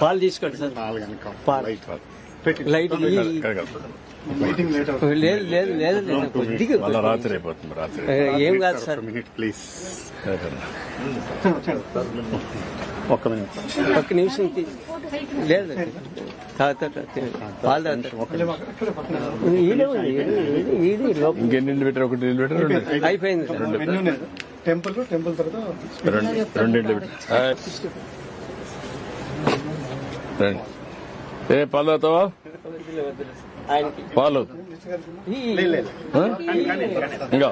పాలు తీసుకోండి sir. Light. లేదు లేదు లేదు కొద్దిగా రాత్రి అయిపోతుంది రాత్రి. ఏ, కాదు సార్. ప్లీజ్ ఒక్క మినిట్ ఒక్క నిమిషం తీ- లేదు పాలు ఇంకెన్ని ఒకటి అయిపోయింది. టెంపుల్ టెంపుల్ తర్వాత రెండు. ఏ పాలు తాగుతావా? ఆయనకి పాలు? ఇంకా?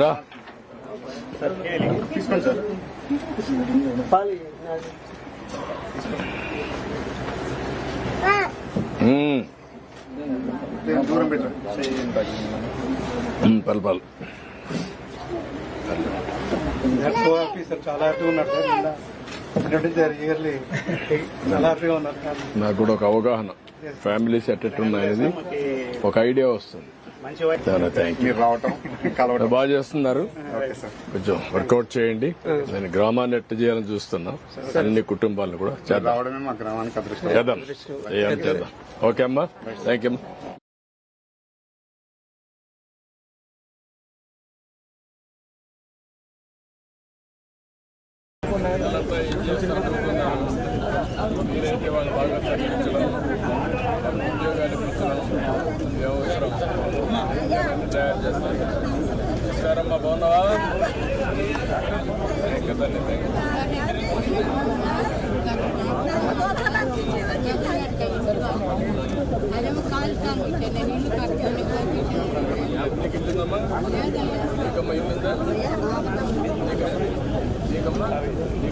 రా. పాలు పాలు చాలా హ్యాపీగా ఉన్నారు నాకు కూడా ఒక అవగాహన. ఫ్యామిలీస్ ఎట్టెట్ ఉన్నాయనేది ఒక ఐడియా వస్తుంది. చాలా థ్యాంక్ యూ మీరు రావటం కలవటం. బాగా చేస్తున్నారు. ఓకే సార్ కొంచెం వర్కౌట్ చేయండి. నేను గ్రామాన్ని ఎట్ట చేయాలని చూస్తున్నా. అన్ని కుటుంబాలను కూడా చేద్దాం. రావడమే మా గ్రామానికి అదృష్టం. చేద్దాం. చేద్దాం. ఓకే అమ్మా. థ్యాంక్ యూ మీరైతే వాళ్ళు బాగా చదివించడం ఉద్యోగాలు ఇప్పించడం అవసరం తయారు చేస్తాను. నమస్కారమ్మా బాగున్నావా? ఇంకా తల్లి థ్యాంక్ యూ. నీకు ఇల్లుందమ్మా? నీకమ్మా ఇల్లుందా? నీకమ్మా? నీకమ్మా?